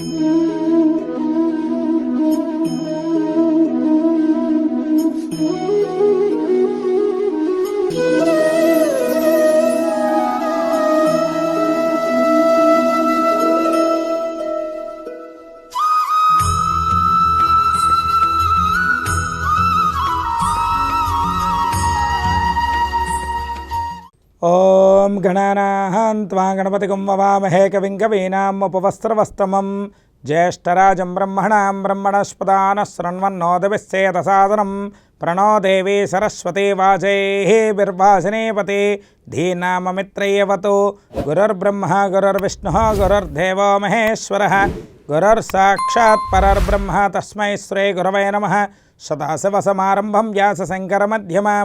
ఓం गणपति ववामहे कविं कवीनाम् उपवस्त्रवस्तमं ज्येष्ठराजं ब्रह्मणां ब्रह्मणस्पदानः शृण्वन्नोदविश्चेतसादनं प्रणो देवी सरस्वती वाजैः बिर्वासिने पते। धीनाममित्रयवतो गुरुर्ब्रह्मा, गुरुर्विष्णुः, गुरुर्देवो महेश्वरः। गुरुर्साक्षात् परर्ब्रह्म, तस्मै नम। सदाशिवसमारंभम सदाशिवसमारम्भं मध्यमा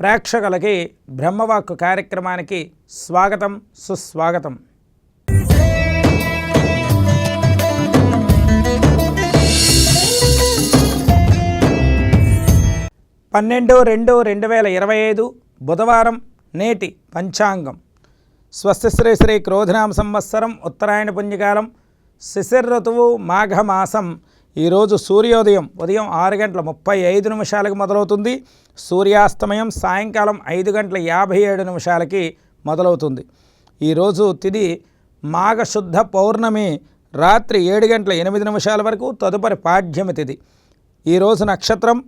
ప్రేక్షకులకి బ్రహ్మవాక్కు కార్యక్రమానికి స్వాగతం సుస్వాగతం. పన్నెండు రెండు రెండు వేల ఇరవై ఐదు బుధవారం నేటి పంచాంగం. స్వస్తి శ్రీ శ్రీ క్రోధనామ సంవత్సరం ఉత్తరాయణ పుణ్యకాలం శిశిర్ ఋతువు మాఘమాసం ఈరోజు సూర్యోదయం ఉదయం ఆరు గంటల ముప్పై ఐదు నిమిషాలకు మొదలవుతుంది. సూర్యాస్తమయం సాయంకాలం ఐదు గంటల యాభై ఏడు నిమిషాలకి మొదలవుతుంది. ఈరోజు తిది మాఘశుద్ధ పౌర్ణమి రాత్రి ఏడు గంటల ఎనిమిది నిమిషాల వరకు తదుపరి పాఠ్యమి తిది. ఈరోజు నక్షత్రం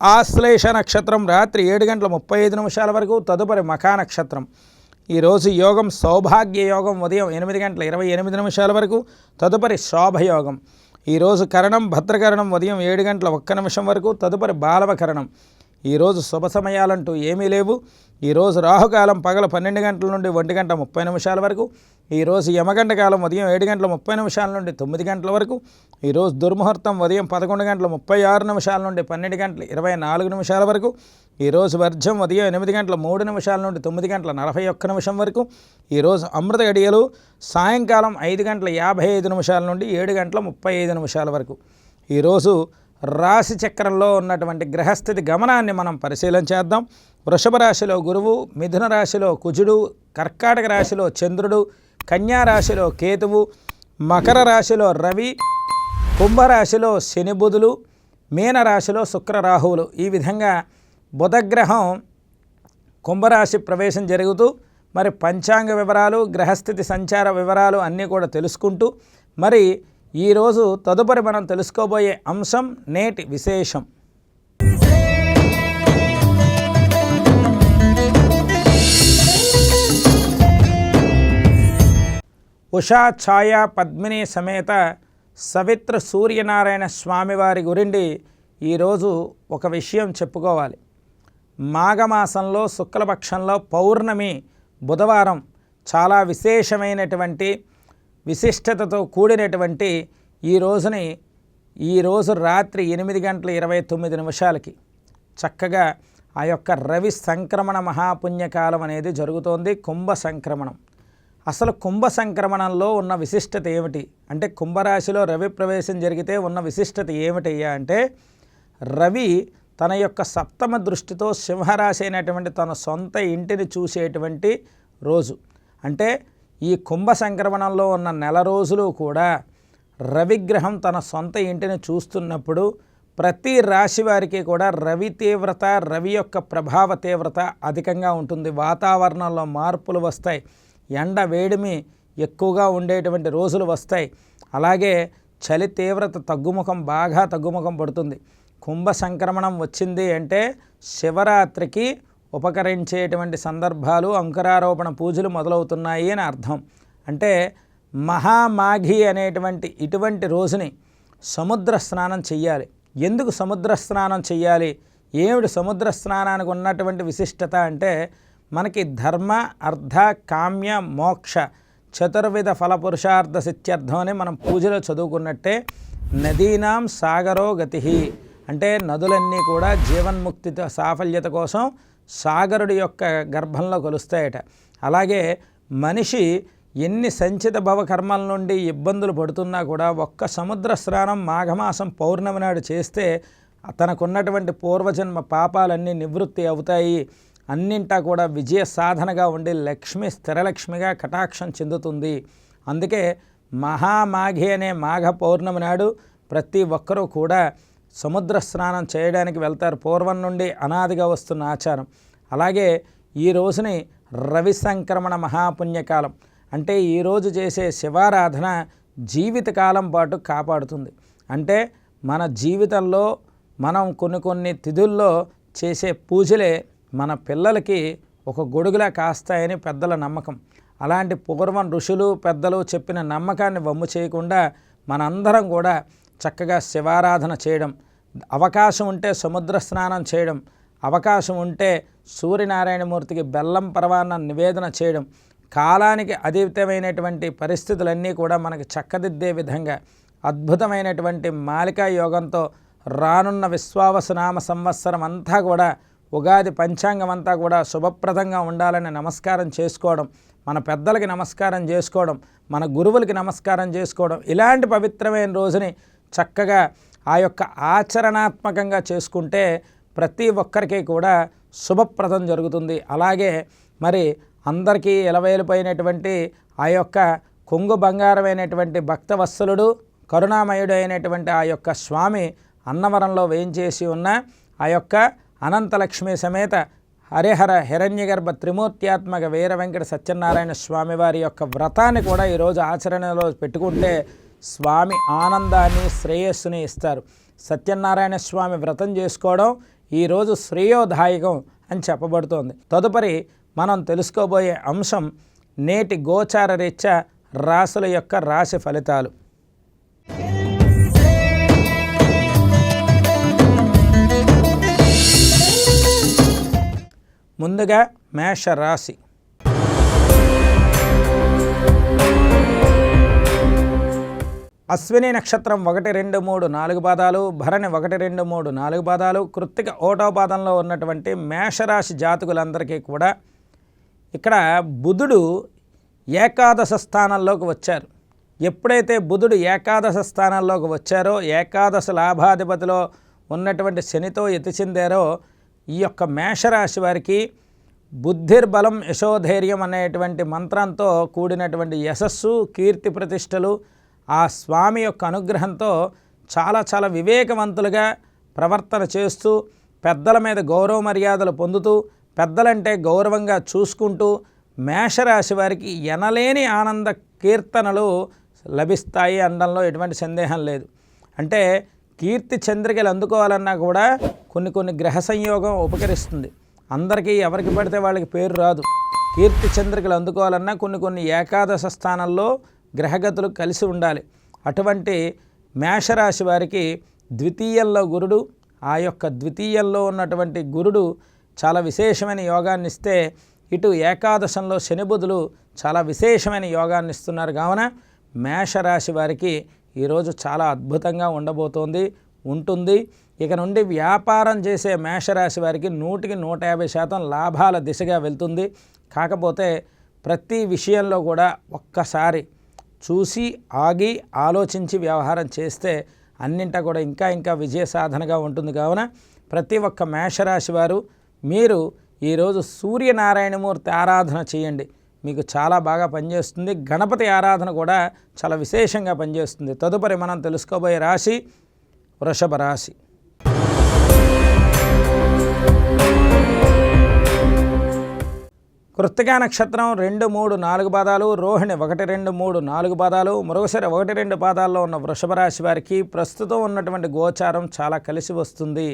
ఆశ్లేష నక్షత్రం రాత్రి ఏడు గంటల ముప్పై ఐదు నిమిషాల వరకు తదుపరి మఖా నక్షత్రం. ఈరోజు యోగం సౌభాగ్య యోగం ఉదయం ఎనిమిది గంటల ఇరవై ఎనిమిది నిమిషాల వరకు తదుపరి శోభయోగం ఈరోజు కరణం భద్రకరణం ఉదయం ఏడు గంటల ఒక్క నిమిషం వరకు తదుపరి బాలవకరణం ఈరోజు శుభ సమయాలంటూ ఏమీ లేవు. ఈరోజు రాహుకాలం పగల పన్నెండు గంటల నుండి ఒంటి గంట ముప్పై నిమిషాల వరకు. ఈరోజు యమగంట కాలం ఉదయం ఏడు గంటల ముప్పై నిమిషాల నుండి తొమ్మిది గంటల వరకు. ఈరోజు దుర్ముహూర్తం ఉదయం పదకొండు గంటల ముప్పై ఆరు నిమిషాల నుండి పన్నెండు గంటల ఇరవై నాలుగు నిమిషాల వరకు. ఈరోజు వర్జం ఉదయం ఎనిమిది గంటల మూడు నిమిషాల నుండి తొమ్మిది గంటల నలభై ఒక్క నిమిషం వరకు. ఈరోజు అమృత గడియలు సాయంకాలం ఐదు గంటల యాభై ఐదు నిమిషాల నుండి ఏడు గంటల ముప్పై ఐదు నిమిషాల వరకు. ఈరోజు రాశి చక్రంలో ఉన్నటువంటి గ్రహస్థితి గమనాన్ని మనం పరిశీలన చేద్దాం. వృషభ రాశిలో గురువు మిథున రాశిలో కుజుడు కర్కాటక రాశిలో చంద్రుడు కన్యా రాశిలో కేతువు మకర రాశిలో రవి కుంభరాశిలో శని బుధులు మీనరాశిలో శుక్ర రాహువులు. ఈ విధంగా బుధగ్రహం కుంభరాశి ప్రవేశం జరుగుతూ మరి పంచాంగ వివరాలు గ్రహస్థితి సంచార వివరాలు అన్నీ కూడా తెలుసుకుంటూ మరి ఈరోజు తదుపరి మనం తెలుసుకోబోయే అంశం నేటి విశేషం. ఉషా ఛాయ పద్మిని సమేత సవిత్ర సూర్యనారాయణ స్వామివారి గురించి ఈరోజు ఒక విషయం చెప్పుకోవాలి. మాఘమాసంలో శుక్లపక్షంలో పౌర్ణమి బుధవారం చాలా విశేషమైనటువంటి విశిష్టతతో కూడినటువంటి ఈ రోజుని ఈరోజు రాత్రి ఎనిమిది గంటల ఇరవై తొమ్మిది నిమిషాలకి చక్కగా ఆ యొక్క రవి సంక్రమణ మహాపుణ్యకాలం అనేది జరుగుతోంది కుంభ సంక్రమణం. అసలు కుంభ సంక్రమణంలో ఉన్న విశిష్టత ఏమిటి? అంటే కుంభరాశిలో రవి ప్రవేశం జరిగితే ఉన్న విశిష్టత ఏమిటయ్యా అంటే రవి తన యొక్క సప్తమ దృష్టితో సింహరాశి అయినటువంటి తన సొంత ఇంటిని చూసేటువంటి రోజు. అంటే ఈ కుంభ సంక్రమణంలో ఉన్న నెల రోజులు కూడా రవిగ్రహం తన సొంత ఇంటిని చూస్తున్నప్పుడు ప్రతి రాశి వారికి కూడా రవి తీవ్రత రవి యొక్క ప్రభావ తీవ్రత అధికంగా ఉంటుంది. వాతావరణంలో మార్పులు వస్తాయి. ఎండ వేడిమి ఎక్కువగా ఉండేటువంటి రోజులు వస్తాయి. అలాగే చలి తీవ్రత తగ్గుముఖం బాగా తగ్గుముఖం పడుతుంది. కుంభ సంక్రమణం వచ్చింది అంటే శివరాత్రికి ఉపకరించేటువంటి సందర్భాలు అంకురారోపణ పూజలు మొదలవుతున్నాయి అని అర్థం. అంటే మహామాఘి అనేటువంటి ఇటువంటి రోజుని సముద్ర స్నానం చెయ్యాలి. ఎందుకు సముద్ర స్నానం చెయ్యాలి? ఏమిటి సముద్ర స్నానానికి ఉన్నటువంటి విశిష్టత అంటే మనకి ధర్మ అర్థ కామ్య మోక్ష చతుర్విధ ఫల పురుషార్థ సిత్యర్థం అని మనం పూజలో చదువుకున్నట్టే నదీనాం సాగరో గతి. అంటే నదులన్నీ కూడా జీవన్ముక్తి సాఫల్యత కోసం సాగరుడి యొక్క గర్భంలో కలుస్తాయట. అలాగే మనిషి ఎన్ని సంచిత భవ కర్మల నుండి ఇబ్బందులు పడుతున్నా కూడా ఒక్క సముద్ర స్నానం మాఘమాసం పౌర్ణమి నాడు చేస్తే తనకున్నటువంటి పూర్వజన్మ పాపాలన్నీ నివృత్తి అవుతాయి. అన్నింటా కూడా విజయ సాధనగా ఉండి లక్ష్మి స్థిరలక్ష్మిగా కటాక్షం చెందుతుంది. అందుకే మహామాఘి అనే మాఘ పౌర్ణమి నాడు ప్రతి ఒక్కరూ కూడా సముద్ర స్నానం చేయడానికి వెళ్తారు. పూర్వం నుండి అనాదిగా వస్తున్న ఆచారం. అలాగే ఈ రోజుని రవి సంక్రమణ మహాపుణ్యకాలం. అంటే ఈరోజు చేసే శివారాధన జీవితకాలం పాటు కాపాడుతుంది. అంటే మన జీవితంలో మనం కొన్ని కొన్ని తిథుల్లో చేసే పూజలే మన పిల్లలకి ఒక గొడుగులా కాస్తాయని పెద్దల నమ్మకం. అలాంటి పూర్వం ఋషులు పెద్దలు చెప్పిన నమ్మకాన్ని వమ్ము చేయకుండా మనందరం కూడా చక్కగా శివారాధన చేయడం అవకాశం ఉంటే సముద్ర స్నానం చేయడం అవకాశం ఉంటే సూర్యనారాయణమూర్తికి బెల్లం పరవాన్న నివేదన చేయడం కాలానికి అధీతమైనటువంటి పరిస్థితులన్నీ కూడా మనకి చక్కదిద్దే విధంగా అద్భుతమైనటువంటి మాలికా యోగంతో రానున్న విశ్వావసునామ సంవత్సరం అంతా కూడా ఉగాది పంచాంగం అంతా కూడా శుభప్రదంగా ఉండాలని నమస్కారం చేసుకోవడం మన పెద్దలకి నమస్కారం చేసుకోవడం మన గురువులకి నమస్కారం చేసుకోవడం ఇలాంటి పవిత్రమైన రోజుని చక్కగా ఆ యొక్క ఆచరణాత్మకంగా చేసుకుంటే ప్రతి ఒక్కరికి కూడా శుభప్రదం జరుగుతుంది. అలాగే మరి అందరికీ ఎలవేలిపోయినటువంటి ఆ యొక్క కొంగు బంగారమైనటువంటి భక్తవత్సలుడు కరుణామయుడు అయినటువంటి ఆ యొక్క స్వామి అన్నవరంలో వేయించేసి ఉన్న ఆ యొక్క అనంతలక్ష్మి సమేత హరిహర హిరణ్యగర్భ త్రిమూర్త్యాత్మక వీర వెంకట సత్యనారాయణ స్వామి వారి యొక్క వ్రతాన్ని కూడా ఈరోజు ఆచరణలో పెట్టుకుంటే స్వామి ఆనందాన్ని శ్రేయస్సుని ఇస్తారు. సత్యనారాయణ స్వామి వ్రతం చేసుకోవడం ఈరోజు శ్రేయోదాయకం అని చెప్పబడుతోంది. తదుపరి మనం తెలుసుకోబోయే అంశం నేటి గోచార రీత్యా రాశుల యొక్క రాశి ఫలితాలు. ముందుగా మేష అశ్విని నక్షత్రం ఒకటి రెండు మూడు నాలుగు పాదాలు భరణి ఒకటి రెండు మూడు నాలుగు పాదాలు కృత్తిక ఓటో పాదంలో ఉన్నటువంటి మేషరాశి జాతకులందరికీ కూడా ఇక్కడ బుధుడు ఏకాదశ స్థానంలోకి వచ్చారు. ఎప్పుడైతే బుధుడు ఏకాదశ స్థానంలోకి వచ్చారో ఏకాదశ లాభాధిపతిలో ఉన్నటువంటి శనితో ఎతి చెందారో ఈ యొక్క మేషరాశి వారికి బుద్ధిర్బలం యశోధైర్యం అనేటువంటి మంత్రంతో కూడినటువంటి యశస్సు కీర్తి ప్రతిష్టలు ఆ స్వామి యొక్క అనుగ్రహంతో చాలా చాలా వివేకవంతులుగా ప్రవర్తన చేస్తూ పెద్దల మీద గౌరవ మర్యాదలు పొందుతూ పెద్దలంటే గౌరవంగా చూసుకుంటూ మేషరాశి వారికి ఎనలేని ఆనంద కీర్తనలు లభిస్తాయి అనడంలో ఎటువంటి సందేహం లేదు. అంటే కీర్తి చంద్రికలు అందుకోవాలన్నా కూడా కొన్ని కొన్ని గ్రహ సంయోగం ఉపకరిస్తుంది. అందరికీ ఎవరికి పడితే వాళ్ళకి పేరు రాదు. కీర్తి చంద్రికలు అందుకోవాలన్నా కొన్ని కొన్ని ఏకాదశ స్థానంలో గ్రహగతులు కలిసి ఉండాలి. అటువంటి మేషరాశి వారికి ద్వితీయంలో గురుడు ఆ యొక్క ద్వితీయంలో ఉన్నటువంటి గురుడు చాలా విశేషమైన యోగాన్ని ఇస్తే ఇటు ఏకాదశంలో శనిబుధులు చాలా విశేషమైన యోగాన్ని ఇస్తున్నారు. కావున మేషరాశి వారికి ఈరోజు చాలా అద్భుతంగా ఉండబోతోంది ఉంటుంది. ఇక నుండి వ్యాపారం చేసే మేషరాశి వారికి నూటికి నూట యాభై శాతం లాభాల దిశగా వెళ్తుంది. కాకపోతే ప్రతి విషయంలో కూడా ఒక్కసారి చూసి ఆగి ఆలోచించి వ్యవహారం చేస్తే అన్నింటా కూడా ఇంకా ఇంకా విజయ సాధనగా ఉంటుంది. కావున ప్రతి ఒక్క మేషరాశి వారు మీరు ఈరోజు సూర్యనారాయణమూర్తి ఆరాధన చేయండి. మీకు చాలా బాగా పనిచేస్తుంది. గణపతి ఆరాధన కూడా చాలా విశేషంగా పనిచేస్తుంది. తదుపరి మనం తెలుసుకోబోయే రాశి వృషభ రాశి. కృత్తికా నక్షత్రం రెండు మూడు నాలుగు పాదాలు రోహిణి ఒకటి రెండు మూడు నాలుగు పాదాలు మరొకసారి ఒకటి రెండు పాదాల్లో ఉన్న వృషభ రాశి వారికి ప్రస్తుతం ఉన్నటువంటి గోచారం చాలా కలిసి వస్తుంది.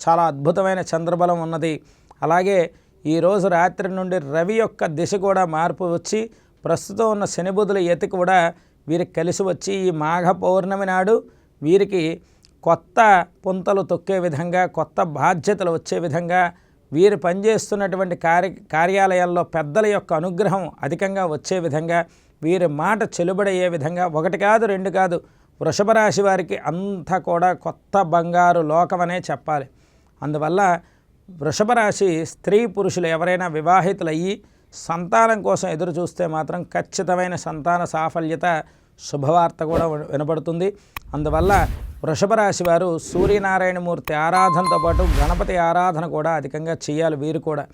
చాలా అద్భుతమైన చంద్రబలం ఉన్నది. అలాగే ఈరోజు రాత్రి నుండి రవి యొక్క దిశ కూడా మార్పు వచ్చి ప్రస్తుతం ఉన్న శనిబుధుల ఎతి కూడా వీరికి కలిసి వచ్చి ఈ మాఘ పౌర్ణమి నాడు వీరికి కొత్త పుంతలు తొక్కే విధంగా కొత్త బాధ్యతలు వచ్చే విధంగా వీరు పనిచేస్తున్నటువంటి కార్య కార్యాలయాల్లో పెద్దల యొక్క అనుగ్రహం అధికంగా వచ్చే విధంగా వీరి మాట చెలుబడయ్యే విధంగా ఒకటి కాదు రెండు కాదు వృషభ రాశి వారికి అంతా కూడా కొత్త బంగారు లోకమనే చెప్పాలి. అందువల్ల వృషభ రాశి స్త్రీ పురుషులు ఎవరైనా వివాహితులయ్యి సంతానం కోసం ఎదురు చూస్తే మాత్రం ఖచ్చితమైన సంతాన సాఫల్యత శుభవార్త కూడా వినపడుతుంది అందువల్ల వృషభ రాశి వారు సూర్యనారాయణమూర్తి ఆరాధనతో పాటు గణపతి ఆరాధన కూడా అధికంగా చేయాలి వీరు కూడా.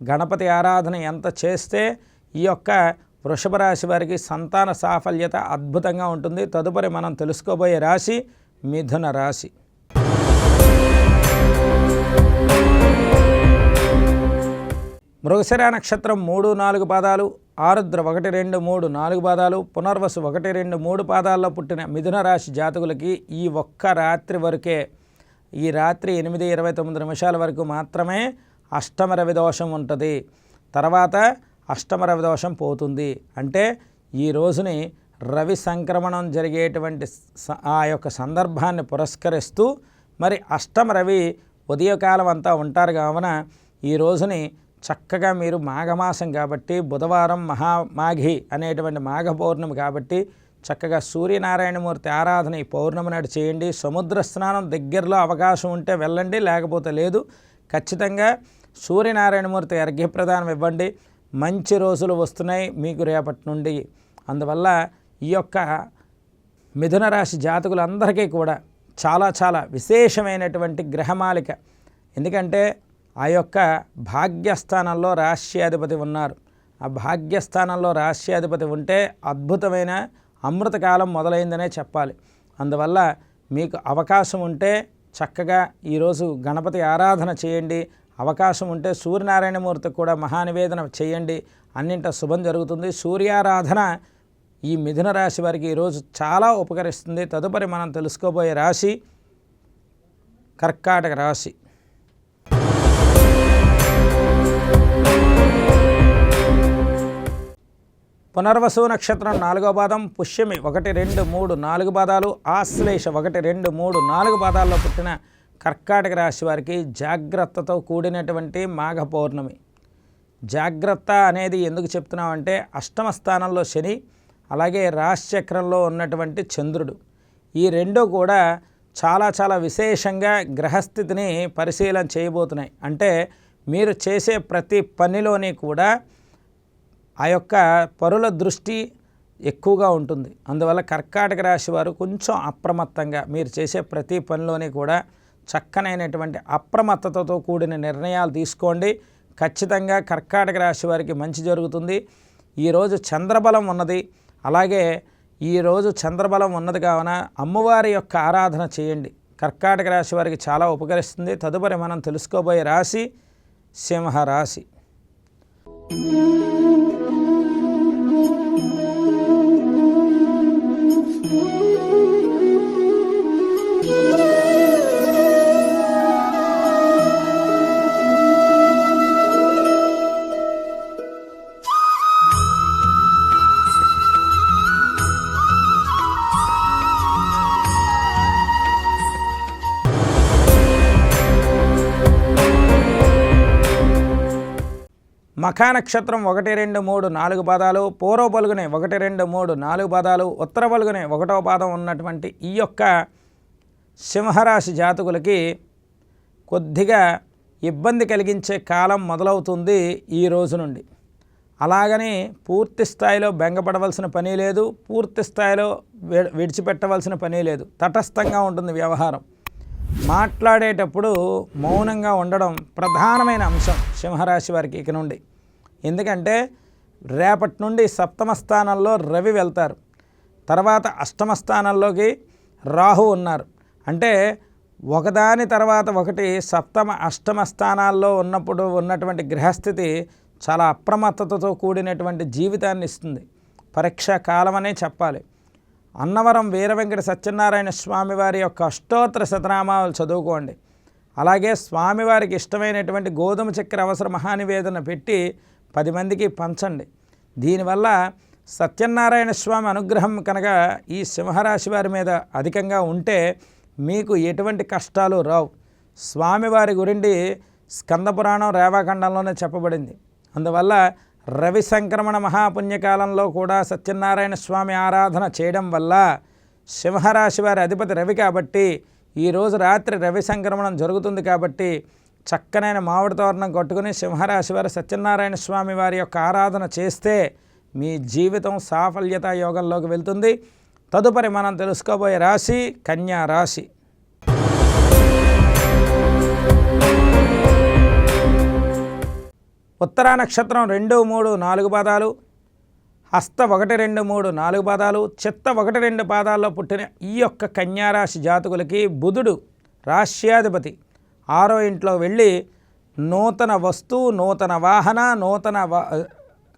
గణపతి ఆరాధన ఎంత చేస్తే ఈ యొక్క వృషభ రాశి వారికి సంతాన సాఫల్యత అద్భుతంగా ఉంటుంది. తదుపరి మనం తెలుసుకోబోయే రాశి మిథున రాశి. మృగశిర నక్షత్రం మూడు నాలుగు పాదాలు ఆరుద్ర ఒకటి రెండు మూడు నాలుగు పాదాలు పునర్వసు ఒకటి రెండు మూడు పాదాల్లో పుట్టిన మిథున రాశి జాతకులకి ఈ ఒక్క రాత్రి వరకే ఈ రాత్రి ఎనిమిది ఇరవై తొమ్మిది నిమిషాల వరకు మాత్రమే అష్టమ రవి దోషం ఉంటుంది. తర్వాత అష్టమ రవి దోషం పోతుంది. అంటే ఈ రోజుని రవి సంక్రమణం జరిగేటువంటి స- ఆ యొక్క సందర్భాన్ని పురస్కరిస్తూ మరి అష్టమ రవి ఉదయకాలం అంతా ఉంటారు. కావున ఈ రోజుని చక్కగా మీరు మాఘమాసం కాబట్టి బుధవారం మహామాఘి అనేటువంటి మాఘ పౌర్ణమి కాబట్టి చక్కగా సూర్యనారాయణమూర్తి ఆరాధన ఈ పౌర్ణమి నాడు చేయండి. సముద్ర స్నానం దగ్గరలో అవకాశం ఉంటే వెళ్ళండి లేకపోతే లేదు. ఖచ్చితంగా సూర్యనారాయణమూర్తి అర్ఘ్యప్రదానం ఇవ్వండి. మంచి రోజులు వస్తున్నాయి మీకు రేపటి నుండి. అందువల్ల ఈ యొక్క మిథున రాశి జాతకులందరికీ కూడా చాలా చాలా విశేషమైనటువంటి గ్రహమాలిక. ఎందుకంటే ఆ యొక్క భాగ్యస్థానంలో రాష్ట్రాధిపతి ఉన్నారు. ఆ భాగ్యస్థానంలో రాష్ట్రాధిపతి ఉంటే అద్భుతమైన అమృతకాలం మొదలైందనే చెప్పాలి. అందువల్ల మీకు అవకాశం ఉంటే చక్కగా ఈరోజు గణపతి ఆరాధన చేయండి. అవకాశం ఉంటే సూర్యనారాయణమూర్తికి కూడా మహానివేదన చేయండి. అన్నింట శుభం జరుగుతుంది. సూర్యారాధన ఈ మిథున రాశి వారికి ఈరోజు చాలా ఉపకరిస్తుంది. తదుపరి మనం తెలుసుకోబోయే రాశి కర్కాటక రాశి. పునర్వసు నక్షత్రం నాలుగో పాదం పుష్యమి ఒకటి రెండు మూడు నాలుగు పాదాలు ఆశ్లేష ఒకటి రెండు మూడు నాలుగు పాదాల్లో పుట్టిన కర్కాటక రాశి వారికి జాగ్రత్తతో కూడినటువంటి మాఘ పౌర్ణమి. జాగ్రత్త అనేది ఎందుకు చెప్తున్నామంటే అష్టమ స్థానంలో శని అలాగే రాశిచక్రంలో ఉన్నటువంటి చంద్రుడు. ఈ రెండు కూడా చాలా చాలా విశేషంగా గ్రహస్థితిని పరిశీలన చేయబోతున్నాయి. అంటే మీరు చేసే ప్రతి పనిలోని కూడా ఆ యొక్క పరుల దృష్టి ఎక్కువగా ఉంటుంది. అందువల్ల కర్కాటక రాశి వారు కొంచెం అప్రమత్తంగా మీరు చేసే ప్రతి పనిలోని కూడా చక్కనైనటువంటి అప్రమత్తతతో కూడిన నిర్ణయాలు తీసుకోండి. ఖచ్చితంగా కర్కాటక రాశి వారికి మంచి జరుగుతుంది. ఈరోజు చంద్రబలం ఉన్నది. అలాగే ఈరోజు చంద్రబలం ఉన్నది కావున అమ్మవారి యొక్క ఆరాధన చేయండి. కర్కాటక రాశి వారికి చాలా ఉపకరిస్తుంది. తదుపరి మనం తెలుసుకోబోయే రాశి సింహరాశి. మఖా నక్షత్రం ఒకటి రెండు మూడు నాలుగు పాదాలు పూర్వ పలుగునే ఒకటి రెండు మూడు నాలుగు పాదాలు ఉత్తర పలుగునే ఒకటో పాదం ఉన్నటువంటి ఈ యొక్క సింహరాశి జాతకులకి కొద్దిగా ఇబ్బంది కలిగించే కాలం మొదలవుతుంది ఈ రోజు నుండి. అలాగని పూర్తి స్థాయిలో బెంగపడవలసిన పని లేదు పూర్తి స్థాయిలో విడిచిపెట్టవలసిన పని లేదు తటస్థంగా ఉంటుంది వ్యవహారం. మాట్లాడేటప్పుడు మౌనంగా ఉండడం ప్రధానమైన అంశం సింహరాశి వారికి ఇక నుండి. ఎందుకంటే రేపటి నుండి సప్తమ స్థానంలో రవి వెళ్తారు. తర్వాత అష్టమ స్థానంలోకి రాహు ఉన్నారు. అంటే ఒకదాని తర్వాత ఒకటి సప్తమ అష్టమ స్థానాల్లో ఉన్నప్పుడు ఉన్నటువంటి గ్రహస్థితి చాలా అప్రమత్తతతో కూడినటువంటి జీవితాన్ని ఇస్తుంది. పరీక్షా కాలమనే చెప్పాలి. అన్నవరం వీర వెంకట సత్యనారాయణ స్వామివారి యొక్క అష్టోత్తర శతనామాలు చదువుకోండి. అలాగే స్వామివారికి ఇష్టమైనటువంటి గోధుమ చక్కెర అవసర మహానివేదన పెట్టి పది మందికి పంచండి. దీనివల్ల సత్యనారాయణ స్వామి అనుగ్రహం కనుక ఈ సింహరాశి వారి మీద అధికంగా ఉంటే మీకు ఎటువంటి కష్టాలు రావు. స్వామివారి గురించి స్కందపురాణం రేవాఖండంలోనే చెప్పబడింది. అందువల్ల రవి సంక్రమణ మహాపుణ్యకాలంలో కూడా సత్యనారాయణ స్వామి ఆరాధన చేయడం వల్ల సింహరాశి వారి అధిపతి రవి కాబట్టి ఈరోజు రాత్రి రవి సంక్రమణం జరుగుతుంది కాబట్టి చక్కనైన మామిడి తోరణం కొట్టుకుని సింహరాశి వారి సత్యనారాయణ స్వామి వారి యొక్క ఆరాధన చేస్తే మీ జీవితం సాఫల్యత యోగంలోకి వెళ్తుంది. తదుపరి మనం తెలుసుకోబోయే రాశి కన్యా రాశి. ఉత్తరా నక్షత్రం రెండు మూడు నాలుగు పాదాలు. హస్త ఒకటి రెండు మూడు నాలుగు పాదాలు. చిత్త ఒకటి రెండు పాదాల్లో పుట్టిన ఈ యొక్క కన్యారాశి జాతకులకి బుధుడు రాశ్యాధిపతి. ఆరో ఇంట్లో వెళ్ళి నూతన వస్తువు నూతన వాహన నూతన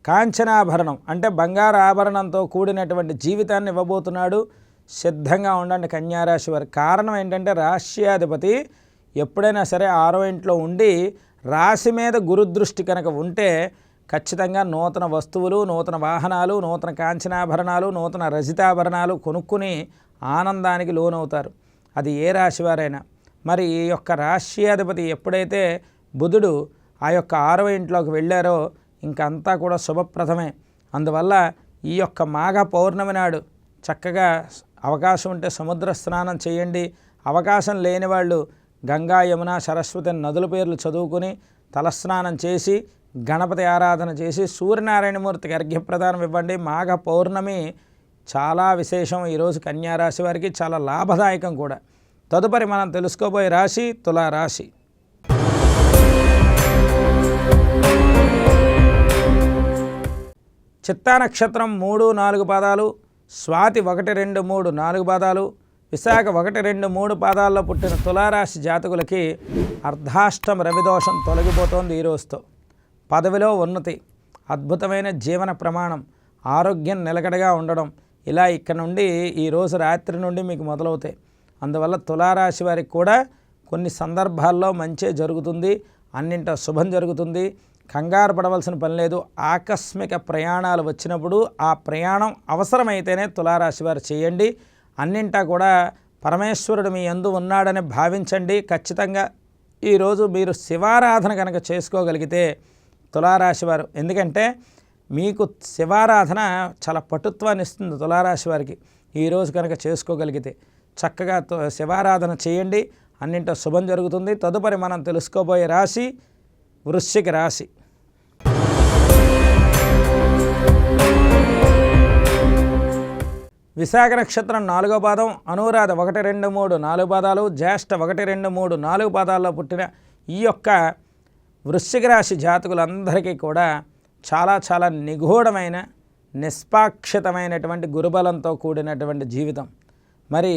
కాంచనాభరణం అంటే బంగారు ఆభరణంతో కూడినటువంటి జీవితాన్ని ఇవ్వబోతున్నాడు. సిద్ధంగా ఉండండి కన్యారాశి వారి. కారణం ఏంటంటే రాశ్యాధిపతి ఎప్పుడైనా సరే ఆరో ఇంట్లో ఉండి రాశి మీద గురుదృష్టి కనుక ఉంటే ఖచ్చితంగా నూతన వస్తువులు నూతన వాహనాలు నూతన కాంచనాభరణాలు నూతన రజితాభరణాలు కొనుక్కుని ఆనందానికి లోనవుతారు. అది ఏ రాశి వారైనా. మరి ఈ యొక్క రాష్ట్రీయాధిపతి ఎప్పుడైతే బుధుడు ఆ యొక్క ఆరవ ఇంట్లోకి వెళ్ళారో ఇంకంతా కూడా శుభప్రదమే. అందువల్ల ఈ యొక్క మాఘ పౌర్ణమి నాడు చక్కగా అవకాశం ఉంటే సముద్ర స్నానం చేయండి. అవకాశం లేని వాళ్ళు గంగా యమున సరస్వతి నదుల పేర్లు చదువుకుని తలస్నానం చేసి గణపతి ఆరాధన చేసి సూర్యనారాయణమూర్తికి అర్ఘ్యప్రదానం ఇవ్వండి. మాఘ పౌర్ణమి చాలా విశేషం. ఈరోజు కన్యారాశి వారికి చాలా లాభదాయకం కూడా. తదుపరి మనం తెలుసుకోబోయే రాశి తులారాశి. చిత్తా నక్షత్రం మూడు నాలుగు పాదాలు స్వాతి ఒకటి రెండు మూడు నాలుగు పాదాలు విశాఖ ఒకటి రెండు మూడు పాదాల్లో పుట్టిన తులారాశి జాతకులకి అర్ధాష్టమ రవిదోషం తొలగిపోతోంది ఈ రోజుతో. పదవిలో ఉన్నతి అద్భుతమైన జీవన ప్రమాణం ఆరోగ్యం నిలకడగా ఉండడం ఇలా ఇక్కడ నుండి ఈరోజు రాత్రి నుండి మీకు మొదలవుతాయి. అందువల్ల తులారాశి వారికి కూడా కొన్ని సందర్భాల్లో మంచే జరుగుతుంది. అన్నింట శుభం జరుగుతుంది. కంగారు పడవలసిన పని లేదు. ఆకస్మిక ప్రయాణాలు వచ్చినప్పుడు ఆ ప్రయాణం అవసరమైతేనే తులారాశి వారు చేయండి. అన్నింటా కూడా పరమేశ్వరుడు మీ ఎందు ఉన్నాడని భావించండి. ఖచ్చితంగా ఈరోజు మీరు శివారాధన కనుక చేసుకోగలిగితే తులారాశి వారు ఎందుకంటే మీకు శివారాధన చాలా పటుత్వాన్ని ఇస్తుంది తులారాశి వారికి. ఈరోజు కనుక చేసుకోగలిగితే చక్కగా శివారాధన చేయండి. అన్నింటో శుభం జరుగుతుంది. తదుపరి మనం తెలుసుకోబోయే రాశి వృశ్చిక రాశి. విశాఖ నక్షత్రం నాలుగో పాదం అనురాధ ఒకటి రెండు మూడు నాలుగు పాదాలు జ్యేష్ఠ ఒకటి రెండు మూడు నాలుగు పాదాల్లో పుట్టిన ఈ యొక్క వృశ్చిక రాశి జాతకులందరికీ కూడా చాలా చాలా నిగూఢమైన నిష్పాక్షితమైనటువంటి గురుబలంతో కూడినటువంటి జీవితం. మరి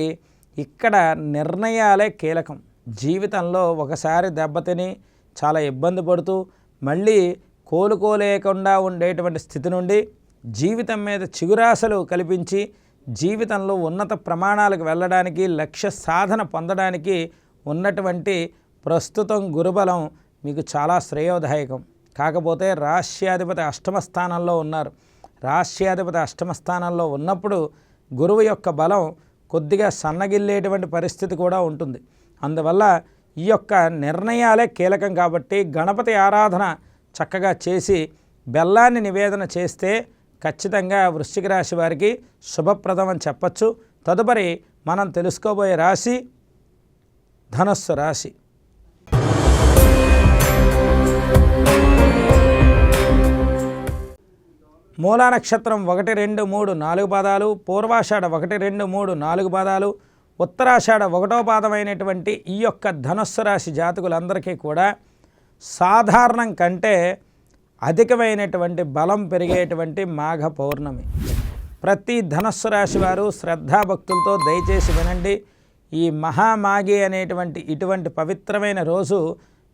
ఇక్కడ నిర్ణయాలే కీలకం. జీవితంలో ఒకసారి దెబ్బతిని చాలా ఇబ్బంది పడుతూ మళ్ళీ కోలుకోలేకుండా ఉండేటువంటి స్థితి నుండి జీవితం మీద చిగురాశలు కల్పించి జీవితంలో ఉన్నత ప్రమాణాలకు వెళ్ళడానికి లక్ష్య సాధన పొందడానికి ఉన్నటువంటి ప్రస్తుతం గురుబలం మీకు చాలా శ్రేయోదాయకం. కాకపోతే రాష్ట్రాధిపతి అష్టమ స్థానంలో ఉన్నారు. రాష్ట్రాధిపతి అష్టమ స్థానంలో ఉన్నప్పుడు గురువు యొక్క బలం కొద్దిగా సన్నగిల్లేటువంటి పరిస్థితి కూడా ఉంటుంది. అందువల్ల ఈ యొక్క నిర్ణయాలే కీలకం కాబట్టి గణపతి ఆరాధన చక్కగా చేసి బెల్లాన్ని నివేదన చేస్తే ఖచ్చితంగా వృశ్చిక రాశి వారికి శుభప్రదం అని చెప్పచ్చు. తదుపరి మనం తెలుసుకోబోయే రాశి ధనస్సు రాశి. మూలా నక్షత్రం ఒకటి రెండు మూడు నాలుగు పాదాలు పూర్వాషాఢ ఒకటి రెండు మూడు నాలుగు పాదాలు ఉత్తరాషాఢ ఒకటో పాదమైనటువంటి ఈ యొక్క ధనుస్సు రాశి జాతకులందరికీ కూడా సాధారణం కంటే అధికమైనటువంటి బలం పెరిగేటువంటి మాఘ పౌర్ణమి. ప్రతి ధనస్సు రాశి వారు శ్రద్ధాభక్తులతో దయచేసి వినండి. ఈ మహామాగి అనేటువంటి ఇటువంటి పవిత్రమైన రోజు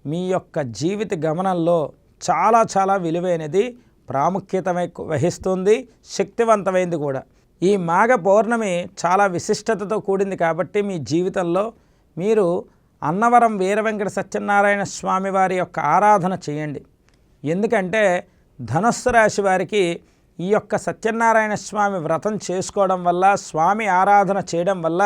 మీ యొక్క జీవిత గమనంలో చాలా చాలా విలువైనది. ప్రాముఖ్యత వహిస్తుంది శక్తివంతమైంది కూడా. ఈ మాఘ పౌర్ణమి చాలా విశిష్టతతో కూడింది కాబట్టి మీ జీవితంలో మీరు అన్నవరం వీరవెంకట సత్యనారాయణ స్వామి వారి యొక్క ఆరాధన చేయండి. ఎందుకంటే ధనుస్సు రాశి వారికి ఈ యొక్క సత్యనారాయణ స్వామి వ్రతం చేసుకోవడం వల్ల స్వామి ఆరాధన చేయడం వల్ల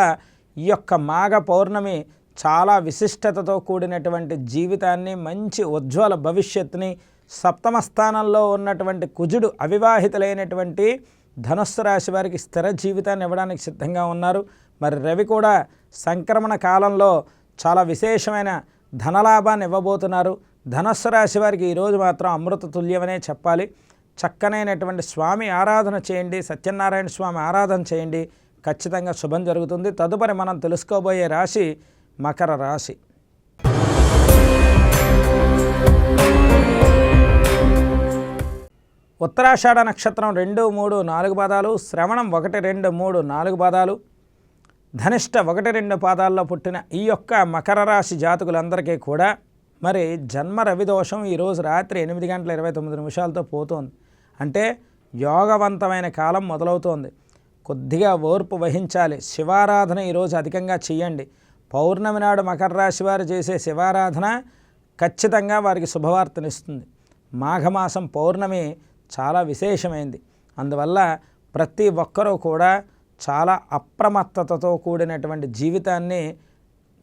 ఈ యొక్క మాఘ పౌర్ణమి చాలా విశిష్టతతో కూడినటువంటి జీవితాన్ని మంచి ఉజ్వల భవిష్యత్తుని సప్తమ స్థానంలో ఉన్నటువంటి కుజుడు అవివాహితులైనటువంటి ధనుస్సు రాశి వారికి స్థిర జీవితాన్ని ఇవ్వడానికి సిద్ధంగా ఉన్నారు. మరి రవి కూడా సంక్రమణ కాలంలో చాలా విశేషమైన ధనలాభాన్ని ఇవ్వబోతున్నారు. ధనస్సు రాశి వారికి ఈరోజు మాత్రం అమృత తుల్యమనే చెప్పాలి. చక్కనైనటువంటి స్వామి ఆరాధన చేయండి సత్యనారాయణ స్వామి ఆరాధన చేయండి. ఖచ్చితంగా శుభం జరుగుతుంది. తదుపరి మనం తెలుసుకోబోయే రాశి మకర రాశి. ఉత్తరాషాఢ నక్షత్రం రెండు మూడు నాలుగు పాదాలు శ్రవణం ఒకటి రెండు మూడు నాలుగు పాదాలు ధనిష్ట ఒకటి రెండు పాదాల్లో పుట్టిన ఈ యొక్క మకర రాశి జాతకులందరికీ కూడా మరి జన్మ రవిదోషం ఈరోజు రాత్రి ఎనిమిది గంటల ఇరవై తొమ్మిది నిమిషాలతో పోతోంది. అంటే యోగవంతమైన కాలం మొదలవుతోంది. కొద్దిగా ఓర్పు వహించాలి. శివారాధన ఈరోజు అధికంగా చేయండి. పౌర్ణమి నాడు మకర రాశి వారు చేసే శివారాధన ఖచ్చితంగా వారికి శుభవార్తనిస్తుంది. మాఘమాసం పౌర్ణమి చాలా విశేషమైంది. అందువల్ల ప్రతి ఒక్కరూ కూడా చాలా అప్రమత్తతతో కూడినటువంటి జీవితాన్ని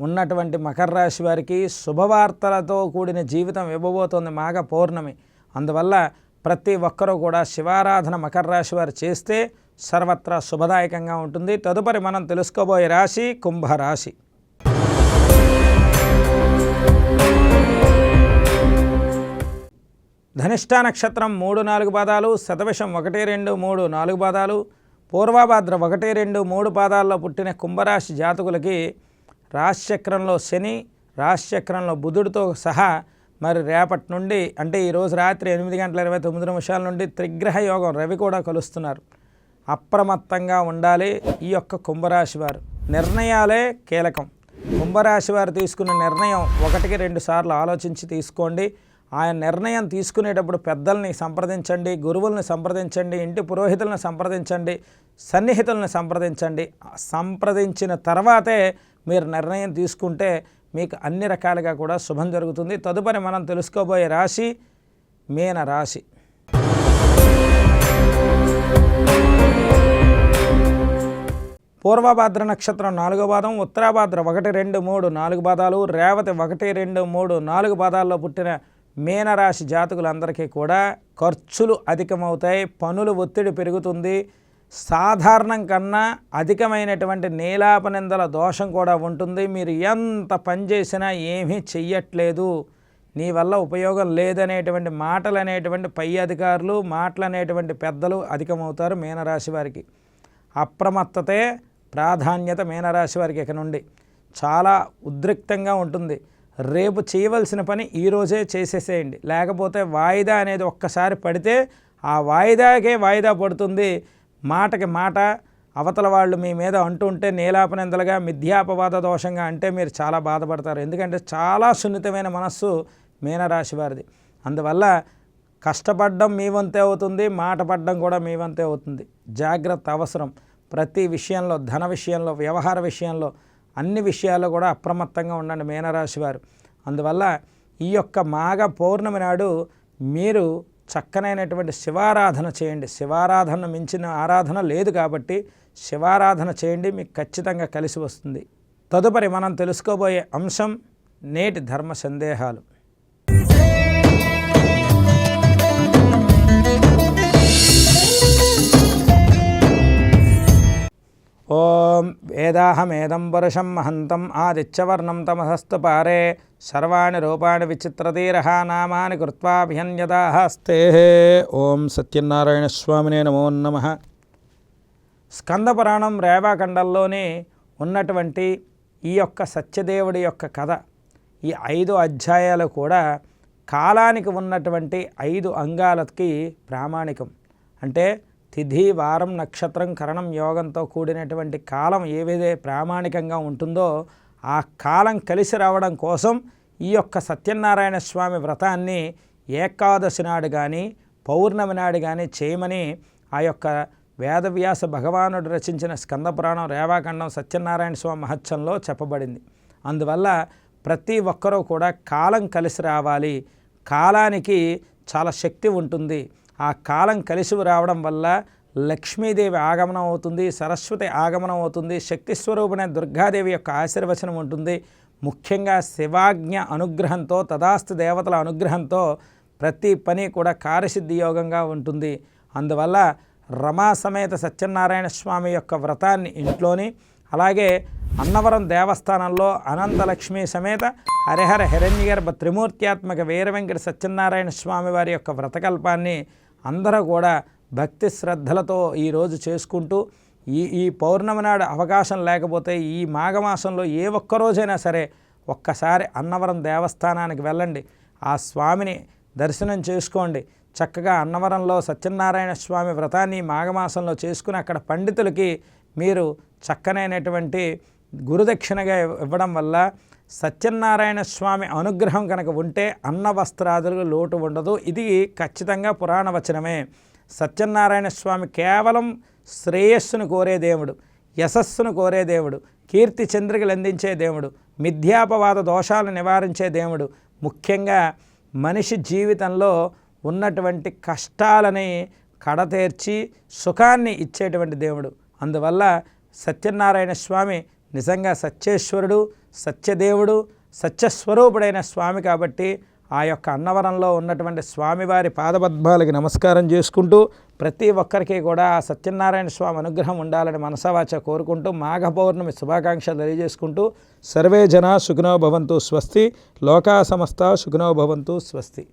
ఉన్నటువంటి మకర రాశి వారికి శుభవార్తలతో కూడిన జీవితం ఇవ్వబోతోంది మాఘ పౌర్ణమి. అందువల్ల ప్రతి ఒక్కరూ కూడా శివారాధన మకర రాశి వారు చేస్తే సర్వత్రా శుభదాయకంగా ఉంటుంది. తదుపరి మనం తెలుసుకోబోయే రాశి కుంభరాశి. ధనిష్ట నక్షత్రం మూడు నాలుగు పాదాలు శతవిషం ఒకటి రెండు మూడు నాలుగు పాదాలు పూర్వభాద్ర ఒకటి రెండు మూడు పాదాల్లో పుట్టిన కుంభరాశి జాతకులకి రాశిచక్రంలో శని రాశిచక్రంలో బుధుడితో సహా మరి రేపటి నుండి అంటే ఈరోజు రాత్రి ఎనిమిది గంటల ఇరవై తొమ్మిది నిమిషాల నుండి త్రిగ్రహ యోగం రవి కూడా కలుస్తున్నారు. అప్రమత్తంగా ఉండాలి ఈ యొక్క కుంభరాశి వారు. నిర్ణయాలే కీలకం. కుంభరాశి వారు తీసుకున్న నిర్ణయం ఒకటికి రెండు సార్లు ఆలోచించి తీసుకోండి. ఆయన నిర్ణయం తీసుకునేటప్పుడు పెద్దల్ని సంప్రదించండి గురువుల్ని సంప్రదించండి ఇంటి పురోహితులను సంప్రదించండి సన్నిహితులను సంప్రదించండి. సంప్రదించిన తర్వాతే మీరు నిర్ణయం తీసుకుంటే మీకు అన్ని రకాలుగా కూడా శుభం జరుగుతుంది. తదుపరి మనం తెలుసుకోబోయే రాశి మీన రాశి. పూర్వభాద్ర నక్షత్రం నాలుగో పాదం ఉత్తరాభాద్ర ఒకటి రెండు మూడు నాలుగు పాదాలు రేవతి ఒకటి రెండు మూడు నాలుగు పాదాల్లో పుట్టిన మీనరాశి జాతకులందరికీ కూడా ఖర్చులు అధికమవుతాయి పనుల ఒత్తిడి పెరుగుతుంది. సాధారణం కన్నా అధికమైనటువంటి నీలాపనిందల దోషం కూడా ఉంటుంది. మీరు ఎంత పని చేసినా ఏమీ చెయ్యట్లేదు. నీ వల్ల ఉపయోగం లేదనేటువంటి మాటలు అనేటువంటి పై అధికారులు మాటలు అనేటువంటి పెద్దలు అధికమవుతారు మీనరాశి వారికి. అప్రమత్తతే ప్రాధాన్యత మీనరాశి వారికి ఇక నుండి చాలా ఉద్రిక్తంగా ఉంటుంది. రేపు చేయవలసిన పని ఈరోజే చేసేసేయండి. లేకపోతే వాయిదా అనేది ఒక్కసారి పడితే ఆ వాయిదాకే వాయిదా పడుతుంది. మాటకి మాట అవతల వాళ్ళు మీ మీద అంటుంటే నీలాపనిందలుగా మిథ్యాపవాద దోషంగా అంటే మీరు చాలా బాధపడతారు. ఎందుకంటే చాలా సున్నితమైన మనస్సు మీనరాశి వారిది. అందువల్ల కష్టపడడం మీ వంతే అవుతుంది మాట పడడం కూడా మీ వంతే అవుతుంది. జాగ్రత్త అవసరం. ప్రతి విషయంలో ధన విషయంలో వ్యవహార విషయంలో అన్ని విషయాల్లో కూడా అప్రమత్తంగా ఉండండి మీనరాశి వారు. అందువల్ల ఈ యొక్క మాఘ పౌర్ణమి నాడు మీరు చక్కనైనటువంటి శివారాధన చేయండి. శివారాధన మించిన ఆరాధన లేదు కాబట్టి శివారాధన చేయండి మీకు ఖచ్చితంగా కలిసి వస్తుంది. తదుపరి మనం తెలుసుకోబోయే అంశం నేటి ధర్మ సందేహాలు. ఓం వేదాహమేదం పురుషం మహంతం ఆదిత్యవర్ణం తమసస్తు పారే సర్వాణి రూపాణి విచిత్రతీర నామాని కృత్వాభిహన్యదాహస్తే ఓం సత్యనారాయణ స్వామినే నమో నమ. స్కందపురాణం రేవాఖండంలోనే ఉన్నటువంటి ఈ యొక్క సత్యదేవుడి యొక్క కథ ఈ ఐదు అధ్యాయాలు కూడా కాలానికి ఉన్నటువంటి ఐదు అంగాలకి ప్రామాణికం. అంటే తిథి వారం నక్షత్రం కరణం యోగంతో కూడినటువంటి కాలం ఏవైతే ప్రామాణికంగా ఉంటుందో ఆ కాలం కలిసి రావడం కోసం ఈ యొక్క సత్యనారాయణ స్వామి వ్రతాన్ని ఏకాదశి నాడు కానీ పౌర్ణమి నాడు కానీ చేయమని ఆ యొక్క వేదవ్యాస భగవానుడు రచించిన స్కందపురాణం రేవాఖండం సత్యనారాయణ స్వామి మహత్సంలో చెప్పబడింది. అందువల్ల ప్రతి ఒక్కరూ కూడా కాలం కలిసి రావాలి. కాలానికి చాలా శక్తి ఉంటుంది. ఆ కాలం కలిసి రావడం వల్ల లక్ష్మీదేవి ఆగమనం అవుతుంది సరస్వతి ఆగమనం అవుతుంది శక్తి స్వరూపణ దుర్గాదేవి యొక్క ఆశీర్వచనం ఉంటుంది. ముఖ్యంగా శివాజ్ఞ అనుగ్రహంతో తదాస్తు దేవతల అనుగ్రహంతో ప్రతి పని కూడా కార్యసిద్ధి యోగంగా ఉంటుంది. అందువల్ల రమా సమేత సత్యనారాయణ స్వామి యొక్క వ్రతాన్ని ఇంట్లోని అలాగే అన్నవరం దేవస్థానంలో అనంతలక్ష్మి సమేత హరిహర హిరణ్యగర్భ త్రిమూర్త్యాత్మక వీర వెంకట సత్యనారాయణ స్వామి వారి యొక్క వ్రతకల్పాన్ని అందరూ కూడా భక్తి శ్రద్ధలతో ఈరోజు చేసుకుంటూ ఈ ఈ పౌర్ణమి నాడు అవకాశం లేకపోతే ఈ మాఘమాసంలో ఏ ఒక్కరోజైనా సరే ఒక్కసారి అన్నవరం దేవస్థానానికి వెళ్ళండి. ఆ స్వామిని దర్శనం చేసుకోండి. చక్కగా అన్నవరంలో సత్యనారాయణ స్వామి వ్రతాన్ని మాఘమాసంలో చేసుకుని అక్కడ పండితులకి మీరు చక్కనైనటువంటి గురుదక్షిణగా ఇవ్వడం వల్ల సత్యనారాయణ స్వామి అనుగ్రహం కనుక ఉంటే అన్న వస్త్రాదులకు లోటు ఉండదు. ఇది ఖచ్చితంగా పురాణ వచనమే. సత్యనారాయణ స్వామి కేవలం శ్రేయస్సును కోరే దేవుడు యశస్సును కోరే దేవుడు కీర్తి చంద్రికలు అందించే దేవుడు మిథ్యాపవాద దోషాలు నివారించే దేవుడు ముఖ్యంగా మనిషి జీవితంలో ఉన్నటువంటి కష్టాలని కడతేర్చి సుఖాన్ని ఇచ్చేటువంటి దేవుడు. అందువల్ల సత్యనారాయణ స్వామి నిజంగా సత్యేశ్వరుడు సత్యదేవుడు సత్యస్వరూపుడైన స్వామి కాబట్టి ఆ యొక్క అన్నవరంలో ఉన్నటువంటి స్వామివారి పాదపద్మాలకి నమస్కారం చేసుకుంటూ ప్రతి ఒక్కరికి కూడా ఆ సత్యనారాయణ స్వామి అనుగ్రహం ఉండాలని మనసావాచ కోరుకుంటూ మాఘ పౌర్ణమి శుభాకాంక్షలు తెలియజేసుకుంటూ సర్వే జనా సుఖినో భవంతు స్వస్తి లోకా సమస్త సుఖినో భవంతు స్వస్తి.